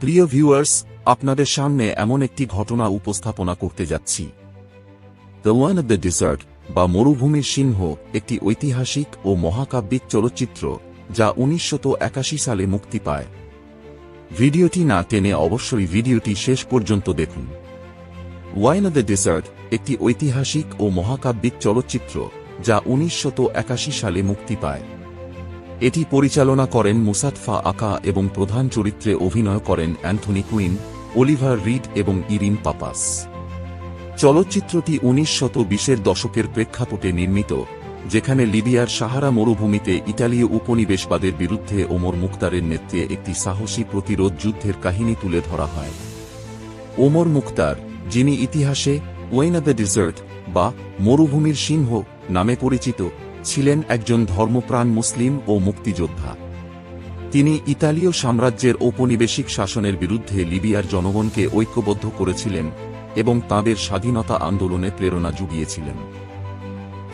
প্রিয় ভিউয়ার্স, আপনাদের সামনে এমন একটি ঘটনা উপস্থাপনা করতে যাচ্ছি। The one of the desert বা মরুভূমির সিংহ একটি ঐতিহাসিক ও মহাকাব্যিক চলচ্চিত্র যা উনিশশত সালে মুক্তি পায়। ভিডিওটি না টেনে অবশ্যই ভিডিওটি শেষ পর্যন্ত দেখুন। ওয়াইন দ্য ডেসার্ট একটি ঐতিহাসিক ও মহাকাব্যিক চলচ্চিত্র যা উনিশশত সালে মুক্তি পায়। এটি পরিচালনা করেন মুসাতফা আকা এবং প্রধান চরিত্রে অভিনয় করেন অ্যান্থনি কুইন অলিভার রিড এবং ইরিন পাপাস। চলচ্চিত্রটি উনিশ শত বিশের দশকের প্রেক্ষাপটে নির্মিত, যেখানে লিবিয়ার সাহারা মরুভূমিতে ইতালীয় উপনিবেশবাদের বিরুদ্ধে ওমর মুক্তারের নেতৃত্বে একটি সাহসী প্রতিরোধ যুদ্ধের কাহিনী তুলে ধরা হয়। ওমর মুক্তার, যিনি ইতিহাসে ওয়েন দ্য ডিজার্ট বা মরুভূমির সিংহ নামে পরিচিত ছিলেন একজন ধর্মপ্রাণ মুসলিম ও মুক্তিযোদ্ধা। তিনি ইতালীয় সাম্রাজ্যের ঔপনিবেশিক শাসনের বিরুদ্ধে লিবিয়ার জনগণকে ঐক্যবদ্ধ করেছিলেন এবং তাঁদের স্বাধীনতা আন্দোলনে প্রেরণা জুগিয়েছিলেন।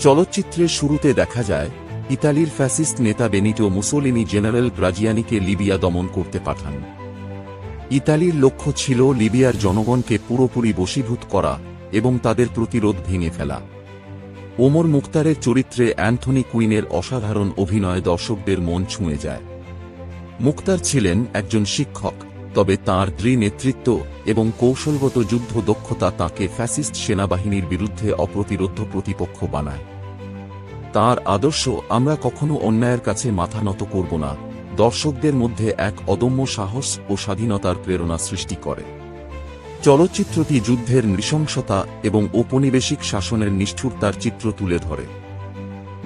চলচ্চিত্রের শুরুতে দেখা যায়, ইতালির ফ্যাসিস্ট নেতা বেনিটো মুসোলিনি জেনারেল গ্রাজিয়ানিকে লিবিয়া দমন করতে পাঠান। ইতালির লক্ষ্য ছিল লিবিয়ার জনগণকে পুরোপুরি বশীভূত করা এবং তাদের প্রতিরোধ ভেঙে ফেলা। ওমর মুক্তারের চরিত্রে অ্যান্থনি কুইনের অসাধারণ অভিনয় দর্শকদের মন ছুঁয়ে যায়। মুক্তার ছিলেন একজন শিক্ষক, তবে তাঁর দৃঢ় নেতৃত্ব এবং কৌশলগত যুদ্ধ দক্ষতা তাঁকে ফ্যাসিস্ট সেনাবাহিনীর বিরুদ্ধে অপ্রতিরোধ প্রতিপক্ষ বানায়। তার আদর্শ আমরা কখনো অন্যায়ের কাছে মাথা নত করব না, দর্শকদের মধ্যে এক অদম্য সাহস ও স্বাধীনতার প্রেরণা সৃষ্টি করে। চলচ্চিত্রটি যুদ্ধের নৃশংসতা এবং ঔপনিবেশিক শাসনের নিষ্ঠুরতার চিত্র তুলে ধরে।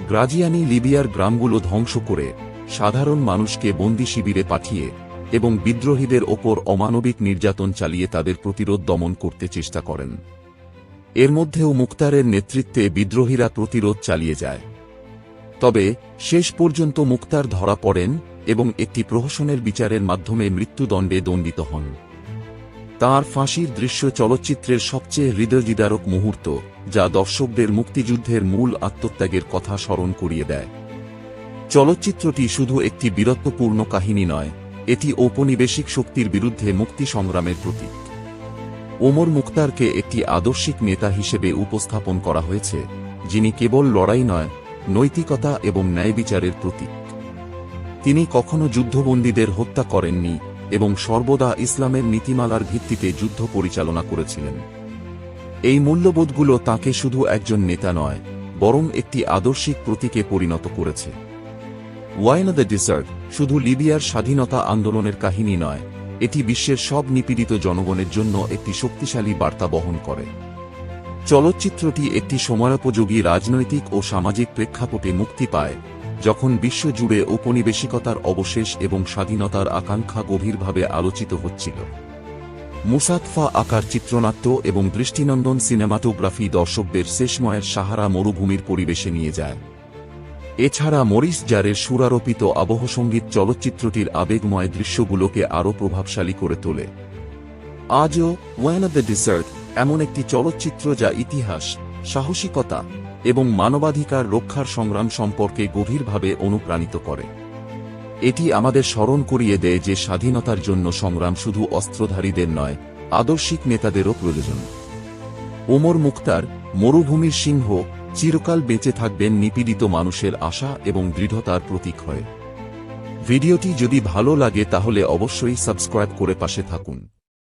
গ্রাজিয়ানি লিবিয়ার গ্রামগুলো ধ্বংস করে সাধারণ মানুষকে বন্দি শিবিরে পাঠিয়ে এবং বিদ্রোহীদের ওপর অমানবিক নির্যাতন চালিয়ে তাদের প্রতিরোধ দমন করতে চেষ্টা করেন। এর মধ্যেও মুক্তারের নেতৃত্বে বিদ্রোহীরা প্রতিরোধ চালিয়ে যায়। তবে শেষ পর্যন্ত মুক্তার ধরা পড়েন এবং একটি প্রহসনের বিচারের মাধ্যমে মৃত্যুদণ্ডে দণ্ডিত হন। তাঁর ফাঁসির দৃশ্য চলচ্চিত্রের সবচেয়ে হৃদয়বিদারক মুহূর্ত, যা দর্শকদের মুক্তিযুদ্ধের মূল আত্মত্যাগের কথা স্মরণ করিয়ে দেয়। চলচ্চিত্রটি শুধু একটি বীরত্বপূর্ণ কাহিনী নয়, এটি ঔপনিবেশিক শক্তির বিরুদ্ধে মুক্তি সংগ্রামের প্রতীক। ওমর মুক্তারকে একটি আদর্শিক নেতা হিসেবে উপস্থাপন করা হয়েছে, যিনি কেবল লড়াই নয়, নৈতিকতা এবং ন্যায় বিচারের প্রতীক। তিনি কখনো যুদ্ধবন্দীদের হত্যা করেননি এবং সর্বদা ইসলামের নীতিমালার ভিত্তিতে যুদ্ধ পরিচালনা করেছিলেন। এই মূল্যবোধগুলো তাকে শুধু একজন নেতা নয়, বরং একটি আদর্শিক প্রতীকে পরিণত করেছে। ওয়াইন দ্য ডিসার্ট শুধু লিবিয়ার স্বাধীনতা আন্দোলনের কাহিনী নয়, এটি বিশ্বের সব নিপীড়িত জনগণের জন্য একটি শক্তিশালী বার্তা বহন করে। চলচ্চিত্রটি একটি সময়োপযোগী রাজনৈতিক ও সামাজিক প্রেক্ষাপটে মুক্তি পায় যখন বিশ্বজুড়ে ঔপনিবেশিকতার অবশেষ এবং স্বাধীনতার আকাঙ্ক্ষা গভীরভাবে আলোচিত হচ্ছিল। মুসাতফা আকার চিত্রনাট্য এবং দৃষ্টিনন্দন সিনেমাটোগ্রাফি দর্শকদের শেষময়ের সাহারা মরুভূমির পরিবেশে নিয়ে যায়। এছাড়া মরিস জারের সুরারোপিত আবহসঙ্গীত চলচ্চিত্রটির আবেগময় দৃশ্যগুলোকে আরও প্রভাবশালী করে তোলে। আজও ওয়ান অব দ্য ডিসার্ট এমন একটি চলচ্চিত্র যা ইতিহাস, সাহসিকতা এবং মানবাধিকার রক্ষার সংগ্রাম সম্পর্কে গভীরভাবে অনুপ্রাণিত করে। এটি আমাদের স্মরণ করিয়ে দেয় যে স্বাধীনতার জন্য সংগ্রাম শুধু অস্ত্রধারীদের নয়, আদর্শিক নেতাদেরও প্রয়োজন। ওমর মুক্তার মরুভূমির সিংহ চিরকাল বেঁচে থাকবেন নিপীড়িত মানুষের আশা এবং দৃঢ়তার প্রতীক হয়ে। ভিডিওটি যদি ভালো লাগে তাহলে অবশ্যই সাবস্ক্রাইব করে পাশে থাকুন।